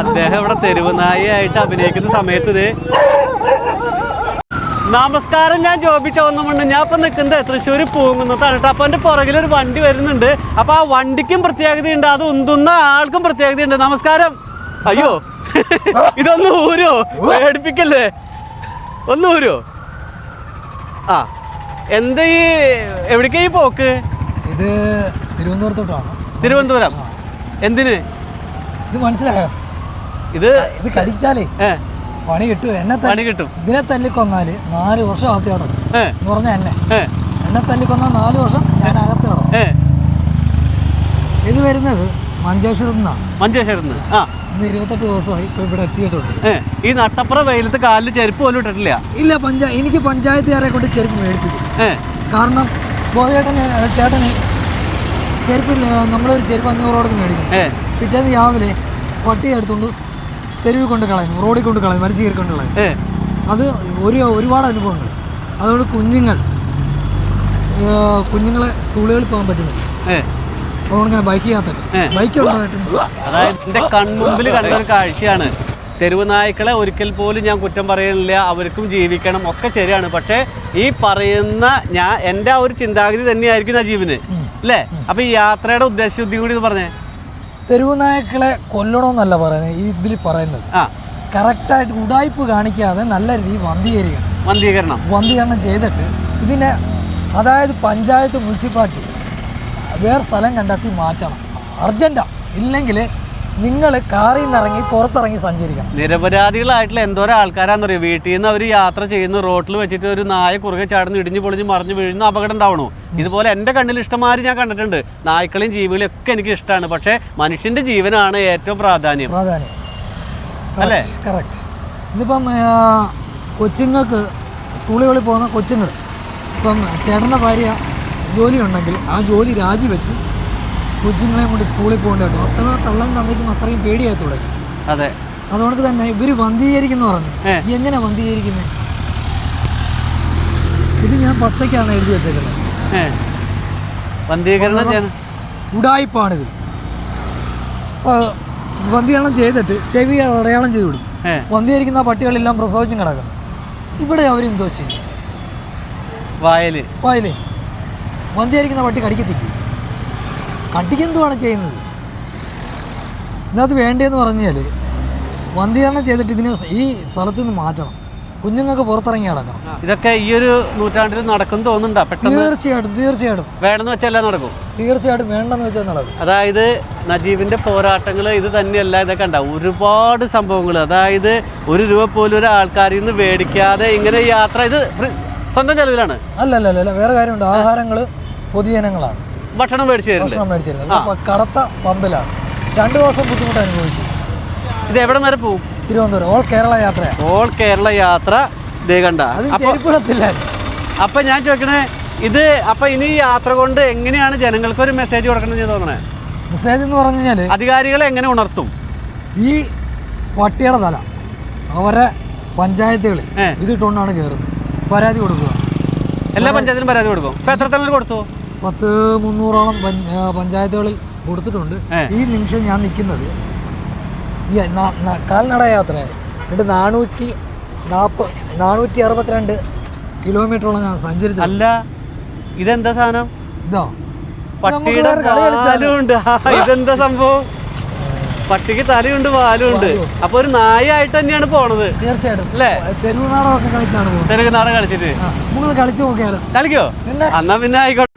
അദ്ദേഹം ഇവിടെ തെരുവുനായിട്ട് അഭിനയിക്കുന്ന സമയത്ത് ഇത് നമസ്കാരം ഞാൻ ജോബി ചോന്നുമുണ്ട് ഞാൻ ഇപ്പൊ നിൽക്കുന്നത് തൃശ്ശൂർ പൂങ്ങുന്നതാണ് കേട്ടോ. അപ്പൊ എന്റെ പുറകിൽ ഒരു വണ്ടി വരുന്നുണ്ട്. അപ്പൊ ആ വണ്ടിക്കും പ്രത്യേകതയുണ്ട്. അത് ഉന്തുന്ന ആൾക്കും പ്രത്യേകതയുണ്ട്. നമസ്കാരം. അയ്യോ ഇതൊന്ന് ഊരോ? പേടിപ്പിക്കല്ലേ? ഒന്ന് ഊരോ? ആ എന്താ ഈ എവിടേക്കാ ഈ പോക്ക്? ഇത് തിരുവനന്തപുരത്തോട്ടാണ്. തിരുവനന്തപുരം. എന്തിന്? ഇത് മനസ്സിലായോ? ഇത് ഇത് കടിച്ചാലേ. പണി കിട്ടും എന്നെ പണി കിട്ടും. ഇതിനെ തല്ലിക്കൊന്നാൽ നാല് വർഷം അകത്ത് കിടക്കും എന്ന് പറഞ്ഞ എന്നെ. എന്നെ തല്ലിക്കൊന്നാൽ നാല് വർഷം ഞാൻ അകത്ത് കിടക്കും ഇത് വരുന്നത് മഞ്ചേശ്വരത്ത് നിന്നാണ്. മഞ്ചേശ്വരത്ത് ഇന്ന് ഇരുപത്തെട്ട് ദിവസമായി ഇപ്പൊ ഇവിടെ എത്തിയിട്ടുണ്ട്. ഈ നട്ടപ്പുറ വെയിലത്ത് കാലിൽ ചെരുപ്പ് പോലും ഇട്ടിട്ടില്ല. ഇല്ല പഞ്ചായ എനിക്ക് പഞ്ചായത്തുകാരെ കൊണ്ട് ചെരുപ്പ് മേടിപ്പിക്കും. കാരണം ബോധേട്ടന് ചേട്ടന് ചെരുപ്പില്ല. നമ്മളൊരു ചെരുപ്പ് അഞ്ഞൂറ് കൊടുത്ത് മേടിക്കും. പിറ്റേന്ന് രാവിലെ പട്ടി എടുത്തുകൊണ്ട് തെരുവിൽ കൊണ്ട് കളയുന്നു റോഡിൽ കൊണ്ട് കളയുന്നു മരിച്ചു കയറി കൊണ്ട് കളയുന്നു. അത് ഒരു ഒരുപാട് അനുഭവങ്ങൾ. അതുകൊണ്ട് കുഞ്ഞുങ്ങൾ കുഞ്ഞുങ്ങളെ സ്കൂളുകളിൽ പോകാൻ പറ്റുന്നില്ല. അതുകൊണ്ട് ഇങ്ങനെ ബൈക്ക് ചെയ്യാത്ത. ബൈക്ക് ഉണ്ടായിട്ടുണ്ട് അതായത് എന്റെ കൺമുമ്പിൽ കണ്ടൊരു കാഴ്ചയാണ്. തെരുവ് നായ്ക്കളെ ഒരിക്കൽ പോലും ഞാൻ കുറ്റം പറയുന്നില്ല അവർക്കും ജീവിക്കണം. ഒക്കെ ശരിയാണ്. പക്ഷേ ഈ പറയുന്ന ഞാൻ എന്റെ ആ ഒരു ചിന്താഗതി തന്നെയായിരിക്കും ആ ജീവന് അല്ലേ? അപ്പൊ ഈ യാത്രയുടെ ഉദ്ദേശശുദ്ധി കൂടി ഇത് പറഞ്ഞേ. തെരുവ് നായ്ക്കളെ കൊല്ലണമെന്നല്ല പറയുന്നത് ഈ ഇതിൽ പറയുന്നത്. കറക്റ്റായിട്ട് ഉടായ്പ് കാണിക്കാതെ നല്ല രീതിയിൽ വന്ധീകരിക്കണം. വന്ധീകരണം. വന്ധീകരണം ചെയ്തിട്ട് ഇതിനെ അതായത് പഞ്ചായത്ത് മുനിസിപ്പാലിറ്റി വേറെ സ്ഥലം കണ്ടെത്തി മാറ്റണം. അർജന്റാണ് ഇല്ലെങ്കിൽ നിങ്ങൾ കാറിൽ നിന്ന് ഇറങ്ങി പുറത്തിറങ്ങി സഞ്ചരിക്കണം. നിരപരാധികളായിട്ടുള്ള എന്തോരം ആൾക്കാരാണെന്നറിയോ? വീട്ടിൽ നിന്ന് അവർ യാത്ര ചെയ്യുന്ന റോട്ടിൽ വെച്ചിട്ട് ഒരു നായ കുറുകെ ചാടുന്ന ഇടിഞ്ഞു പൊളിഞ്ഞ് മറിഞ്ഞു വീഴുന്ന അപകടം ഉണ്ടാവണോ. ഇതുപോലെ എന്റെ കണ്ണിൽ ഇഷ്ടമാതിരി ഞാൻ കണ്ടിട്ടുണ്ട്. നായ്ക്കളെയും ജീവികളെയും ഒക്കെ എനിക്ക് ഇഷ്ടമാണ്. പക്ഷേ മനുഷ്യന്റെ ജീവനാണ് ഏറ്റവും പ്രാധാന്യം. പ്രാധാന്യം. അല്ലേ? കറക്റ്റ് ഇന്നിപ്പം കൊച്ചുങ്ങൾക്ക് സ്കൂളുകളിൽ പോകുന്ന കൊച്ചുങ്ങൾ ഇപ്പം ചേട്ടന്റെ ഭാര്യ ജോലി ഉണ്ടെങ്കിൽ ആ ജോലി രാജിവെച്ച് കൊച്ചുങ്ങളെയും കൊണ്ട് സ്കൂളിൽ പോകേണ്ടത് അത്ര തള്ളൻ തന്നേക്കും അത്രയും പേടിയായി തുടങ്ങി അതെ. അതുകൊണ്ട് തന്നെ ഇവർ വന്ധീകരിക്കുന്ന പറഞ്ഞു. എങ്ങനെ വന്ധീകരിക്കുന്നത് ഇത് ഞാൻ പച്ചക്കാണ് എഴുതി വെച്ചേക്കുന്നത്. ഉടായ്പാണിത് വന്ധീകരണം ചെയ്തിട്ട് ചെവി അടയാളം ചെയ്ത് വിടും. വന്ധീകരിക്കുന്ന പട്ടികളെല്ലാം പ്രസവിച്ചും കിടക്കണം ഇവിടെ അവരെന്തോ ചെയ്യും? വയൽ. വയൽ. വന്ധീകരിക്കുന്ന പട്ടി കടിക്കത്തില്ല? കടിക്കെന്തുവാണ് ചെയ്യുന്നത്? ഇതിനകത്ത് വേണ്ടതെന്ന് പറഞ്ഞാൽ വന്ധീകരണം ചെയ്തിട്ട് ഇതിനെ ഈ സ്ഥലത്ത് നിന്ന് മാറ്റണം. കുഞ്ഞുങ്ങൾക്ക് പുറത്തിറങ്ങി നടക്കണം. ഇതൊക്കെ ഈ ഒരു നൂറ്റാണ്ടിൽ നടക്കും തോന്നുന്നുണ്ടോ? പെട്ടെന്ന് തീർച്ചയായിട്ടും തീർച്ചയായിട്ടും. വേണമെന്ന് വെച്ചാൽ നടക്കും. തീർച്ചയായിട്ടും വേണ്ടെന്ന് വെച്ചാൽ നടക്കും. അതായത് നജീബിന്റെ പോരാട്ടങ്ങൾ ഇത് തന്നെയല്ല ഇതൊക്കെ ഉണ്ടാവും. ഒരുപാട് സംഭവങ്ങൾ അതായത് ഒരു രൂപ പോലും ഒരു ആൾക്കാരിൽ നിന്ന് മേടിക്കാതെ ഇങ്ങനെ യാത്ര ഇത് സ്വന്തം ചെലവിലാണ്. അല്ല അല്ല, അല്ല വേറെ കാര്യമുണ്ട്. ആഹാരങ്ങൾ പൊതുജനങ്ങളാണ്. ഭക്ഷണം മേടിച്ചു ഭക്ഷണം മേടിച്ചിരുന്നത് കടത്ത പമ്പിലാണ്. രണ്ട് ദിവസം ബുദ്ധിമുട്ട് അനുഭവിച്ചു. ഇത് എവിടെ വരെ പോകും തിരുവനന്തപുരം. ഓൾ കേരള യാത്ര ഓൾ കേരള യാത്ര. അപ്പൊ ഞാൻ ചോദിക്കണേ ഇത് അപ്പൊ ഇനി യാത്ര കൊണ്ട് എങ്ങനെയാണ് ജനങ്ങൾക്ക് ഒരു മെസ്സേജ് കൊടുക്കണമെന്ന് തോന്നണേ? മെസ്സേജ് എന്ന് പറഞ്ഞു കഴിഞ്ഞാൽ അധികാരികളെ എങ്ങനെ ഉണർത്തും? ഈ പട്ടിയുടെ തല അവരെ പഞ്ചായത്തുകളിൽ. ഇതിട്ടുകൊണ്ടാണ് കയറുന്നത് പരാതി കൊടുക്കുക. എല്ലാ പഞ്ചായത്തിലും പരാതി കൊടുക്കും. എത്ര തന്നെ കൊടുത്തു? പത്ത് മുന്നൂറോളം പഞ്ചായത്തുകളിൽ കൊടുത്തിട്ടുണ്ട്. ഈ നിമിഷം ഞാൻ നിൽക്കുന്നത് ഈ കാൽനട എന്നിട്ട് നാനൂറ്റി നാൽപ്പത് നാനൂറ്റി അറുപത്തിരണ്ട് കിലോമീറ്ററോളം ഞാൻ സഞ്ചരിച്ചു അല്ല ഇതെന്താ സാധനം? ഇതോ? പട്ടിയുടെ ഇതെന്താ സംഭവം? പട്ടിക്ക് തലയുണ്ട് വാലും. ഉണ്ട് അപ്പൊ ഒരു നായായിട്ട് തന്നെയാണ് പോണത്. തീർച്ചയായിട്ടും. അല്ലേ? തെരുവ് നാടകമൊക്കെ കളിച്ചാണ് തെരുവ് നാടൻ കളിച്ചിട്ട്. നമുക്ക് കളിച്ചു നോക്കിയാലോ? കളിക്കോ? എന്നാ പിന്നെ ആയിക്കോട്ടെ.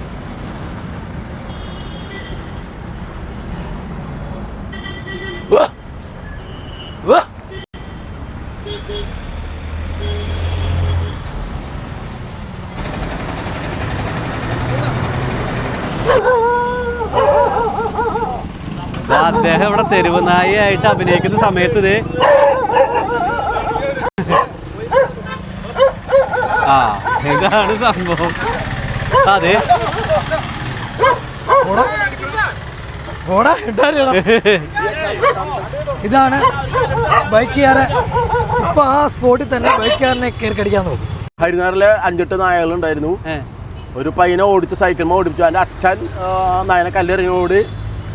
ദാ അദ്ദേഹം ഇവിടെ തെരുവ് നായയായിട്ട് അഭിനയിക്കുന്ന സമയത്ത് ഇത് ആ ഇതാണ് സംഭവം. അതെ. ഇതാണ് ബൈക്കുകാരെ ഇപ്പൊ ആ സ്പോട്ടിൽ തന്നെ ബൈക്കുകാരനെ കയറി കടിക്കാൻ നോക്കും. ഹരിനാറിലെ അഞ്ചെട്ട് നായകളുണ്ടായിരുന്നു. ഒരു പയ്യനെ ഓടിച്ച് സൈക്കിൾ ഓടിച്ചു അതിന്റെ അച്ഛൻ ആ, നായനെ കല്ലെറിഞ്ഞോട്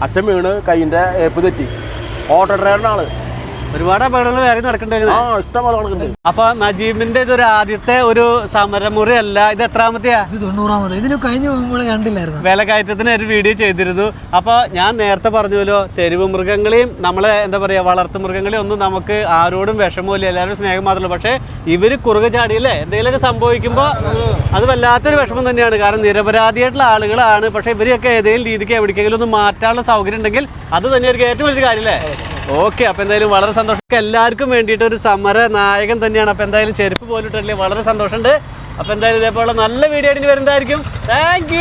അച്ഛൻ വീണ് കൈയിന്റെ ഏപ്പ് തെറ്റി. ഓട്ടോ ഡ്രൈവറിനാണ്. ഒരുപാട് അപകടങ്ങൾ വേറെ നടക്കണ്ടായിരുന്നു. ആ ഇഷ്ടം പോലെ കണക്കുണ്ട് അപ്പൊ നജീബിന്റെ ഇതൊരു ആദ്യത്തെ ഒരു സമരമുറി അല്ല ഇത് എത്രാമത്തെയാ? ഇത് തൊണ്ണൂറാമത്. ഇതിന് കഴിഞ്ഞ് പോകുമ്പോൾ കണ്ടില്ലായിരുന്നു? വിലക്കയറ്റത്തിന് ഒരു വീഡിയോ ചെയ്തിരുന്നു. അപ്പൊ ഞാൻ നേരത്തെ പറഞ്ഞല്ലോ തെരുവ് മൃഗങ്ങളെയും നമ്മളെ എന്താ പറയാ വളർത്തു മൃഗങ്ങളെയും ഒന്നും നമുക്ക് ആരോടും വിഷമമില്ല എല്ലാവരും സ്നേഹം മാത്രമല്ല പക്ഷേ ഇവർ കുറുകെ അല്ലേ എന്തെങ്കിലുമൊക്കെ സംഭവിക്കുമ്പോൾ അത് വല്ലാത്തൊരു വിഷമം തന്നെയാണ്. കാരണം നിരപരാധിയായിട്ടുള്ള ആളുകളാണ്. പക്ഷെ ഇവരെയൊക്കെ ഏതെങ്കിലും രീതിക്ക് എവിടേക്കെങ്കിലും ഒന്ന് മാറ്റാനുള്ള സൗകര്യം ഉണ്ടെങ്കിൽ അത് തന്നെയായിരിക്കും ഏറ്റവും വലിയ കാര്യമല്ലേ? ഓക്കെ അപ്പൊ എന്തായാലും വളരെ സന്തോഷം. എല്ലാവർക്കും വേണ്ടിയിട്ട് ഒരു സമര നായകൻ തന്നെയാണ്. അപ്പൊ എന്തായാലും ചെരുപ്പ് പോലിട്ടല്ലേ വളരെ സന്തോഷമുണ്ട്. അപ്പൊ എന്തായാലും ഇതേപോലെ നല്ല വീഡിയോ ആയിട്ട് വരുന്നതായിരിക്കും. താങ്ക്